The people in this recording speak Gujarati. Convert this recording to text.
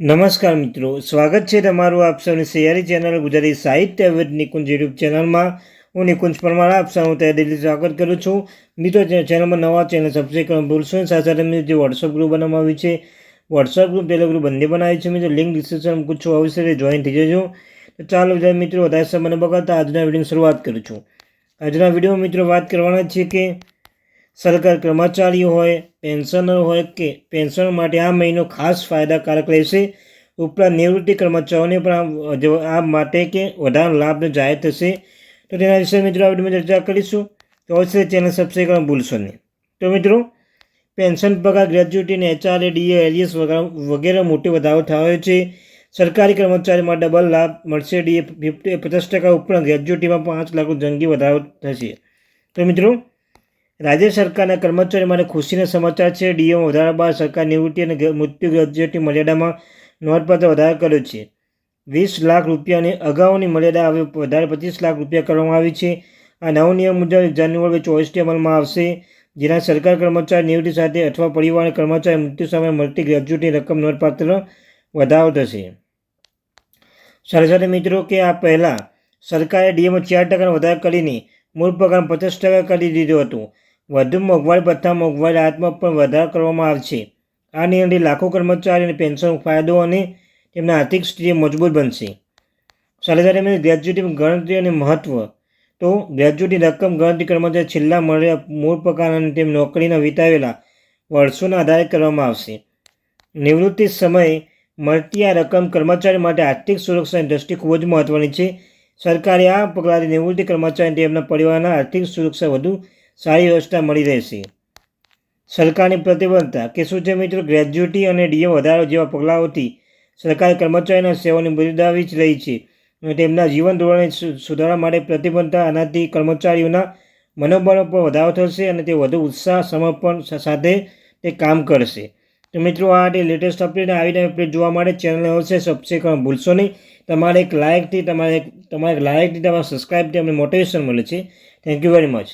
નમસ્કાર મિત્રો, સ્વાગત છે તમારું આપ સૌની સૈયારી ચેનલ ગુજરાતી સાહિત્ય વિદ નિકુંજ યુટ્યુબ ચેનલમાં. હું નિકુંજ પરમાર, આપ સૌનું તે દિલથી સ્વાગત કરું છું. મિત્રો ચેનલમાં નવા ચેનલ સબસ્ક્રાઈબ કરવાનું ભૂલશો નહીં. સાથે સાથે જે વોટ્સઅપ ગ્રુપ બનાવવામાં આવ્યું છે વોટ્સઅપ ગ્રુપ ટેલિગ્રુપ બંને બનાવ્યું છે મિત્રો. લિંક ડિસ્ક્રિપ્શન મૂકું છું. અવશ્ય જોઈન થઈ જજો. તો ચાલો વિદ્યાર્થી મિત્રો, વધારે સમય બગાડતા આજના વિડીયોની શરૂઆત કરું છું. આજના વીડિયો મિત્રો વાત કરવાના છે કે સરકાર કર્મચારીઓ હોય, પેન્શનર હોય કે પેન્શન માટે આ મહિનો ખાસ ફાયદાકારક રહેશે. ઉપરાંત નિવૃત્તિ કર્મચારીઓને પણ આ માટે કે વધારે લાભ જાહેર થશે. તો તેના વિશે મિત્રો આ વિડીયોમાં ચર્ચા કરીશું. તો અવશ્ય ચેનલ સબસ્ક્રાઈબ કરવા ભૂલશો નહીં. તો મિત્રો, પેન્શન પગાર ગ્રેજ્યુટી અને એચઆરએ ડીએ એલિયસ વગેરે મોટો વધારો થયો છે. સરકારી કર્મચારીમાં ડબલ લાભ મળશે. ડીએ ફિફ્ટી, પચાસ ટકા ઉપરાંત ગ્રેજ્યુટીમાં પાંચ લાખ જંગી વધારો થશે. તો મિત્રો રાજ્ય સરકારના કર્મચારીઓ માટે ખુશીના સમાચાર છે. ડીએમ વધારા બાદ સરકાર નિવૃત્તિ અને મૃત્યુ ગ્રેજ્યુએટની મર્યાદામાં નોંધપાત્ર વધારો કર્યો છે. વીસ લાખ રૂપિયાની અગાઉની મર્યાદા હવે વધારે પચીસ લાખ રૂપિયા કરવામાં આવી છે. આ નવો નિયમ મુજબ જાન્યુઆરી ચોવીસથી અમલમાં આવશે. જેના સરકાર કર્મચારી નિવૃત્તિ સાથે અથવા પરિવાર કર્મચારી મૃત્યુ સામે મળતી ગ્રેજ્યુએટની રકમ નોંધપાત્ર વધારો થશે. સાથે સાથે મિત્રો કે આ પહેલાં સરકારે ડીએમમાં ચાર ટકાનો વધારો કરીને મૂળ પગાર પચાસ ટકા કરી દીધું હતું. વધુ મોંઘવારી ભથ્થા મોંઘવારી આત્મા પણ વધારો કરવામાં આવશે. આ નિર્ણયથી લાખો કર્મચારીઓને પેન્શન ફાયદો અને તેમના આર્થિક સ્થિતિ મજબૂત બનશે. સાથે મેં ગ્રેજ્યુટી ગણતરી અને મહત્ત્વ તો ગ્રેજ્યુટી રકમ ગણતરી કર્મચારી છેલ્લા મળેલા મૂળ પગાર અને તેમ નોકરીના વિતાવેલા વર્ષોના આધારે કરવામાં આવશે. નિવૃત્તિ સમયે મળતી આ રકમ કર્મચારી માટે આર્થિક સુરક્ષાની દ્રષ્ટિ ખૂબ જ મહત્ત્વની છે. સરકારે આ પગલાંથી નિવૃત્તિ કર્મચારી તેમના પરિવારના આર્થિક સુરક્ષા વધુ સારી વ્યવસ્થા મળી રહેશે. સરકારની પ્રતિબદ્ધતા. કે શું છે મિત્રો, ગ્રેજ્યુટી અને ડીએ વધારો જેવા પગલાઓથી સરકાર કર્મચારીના સેવાની બિરદાવી જ રહી છે અને તેમના જીવન ધોરણે સુધારવા માટે પ્રતિબદ્ધતા આનાથી કર્મચારીઓના મનોબળ પર વધારો થશે અને તે વધુ ઉત્સાહ, સમર્પણ સાથે તે કામ કરશે. તો મિત્રો, આ તે લેટેસ્ટ અપડેટ આવીને અપડેટ જોવા માટે ચેનલ હશે સબસ્ક્રાઈબ ભૂલશો નહીં. તમારે એક લાયકથી તમારે તમારે એક લાઇકથી તમારા સબસ્ક્રાઈબથી અમને મોટિવેશન મળે છે. Thank you very much